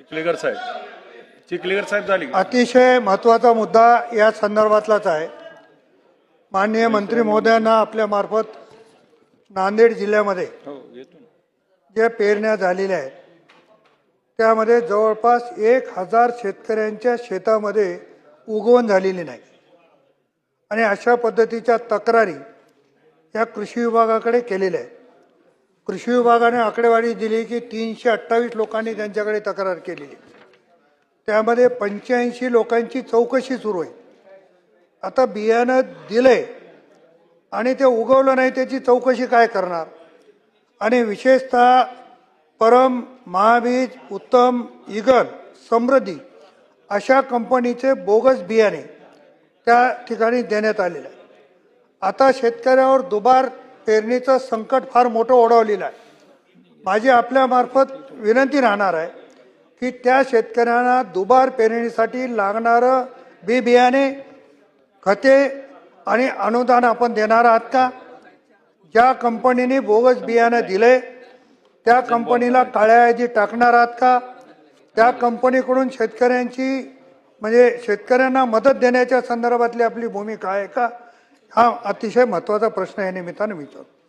चिखलीकर साहेब चिखलीकर साहेब झाली? अतिशय महत्त्वाचा मुद्दा या संदर्भातलाच आहे माननीय मंत्री महोदयांना आपल्या मार्फत नांदेड जिल्ह्यामध्ये हो. ज्या पेरण्या झालेल्या आहेत त्यामध्ये जवळपास एक हजार शेतकऱ्यांच्या शेतामध्ये उगवण झालेली नाही आणि अशा पद्धतीच्या तक्रारी या कृषी विभागाकडे केलेल्या आहेत कृषी विभागाने आकडेवारी दिली की तीनशे अठ्ठावीस लोकांनी त्यांच्याकडे तक्रार केलेली आहे. त्यामध्ये पंच्याऐंशी लोकांची चौकशी सुरू आहे. आता बियाणं दिलंय आणि ते उगवलं नाही त्याची चौकशी काय करणार? आणि विशेषतः परम महाबीज उत्तम इगल समृद्धी अशा कंपनीचे बोगस बियाणे त्या ठिकाणी देण्यात आलेले आहे आता शेतकऱ्यावर दुबार पेरणीचं संकट फार मोठं ओढवलेलं आहे. माझी आपल्यामार्फत विनंती राहणार आहे की त्या शेतकऱ्यांना दुबार पेरणीसाठी लागणारं बी बियाणे खते आणि अनुदान आपण देणार आहात का? ज्या कंपनीने बोगस बियाणं दिले त्या कंपनीला काळ्या यादी टाकणार आहात का? त्या कंपनीकडून शेतकऱ्यांची म्हणजे शेतकऱ्यांना मदत देण्याच्या संदर्भातली आपली भूमिका आहे का? हा अतिशय महत्त्वाचा प्रश्न या निमित्तानं विचारतो.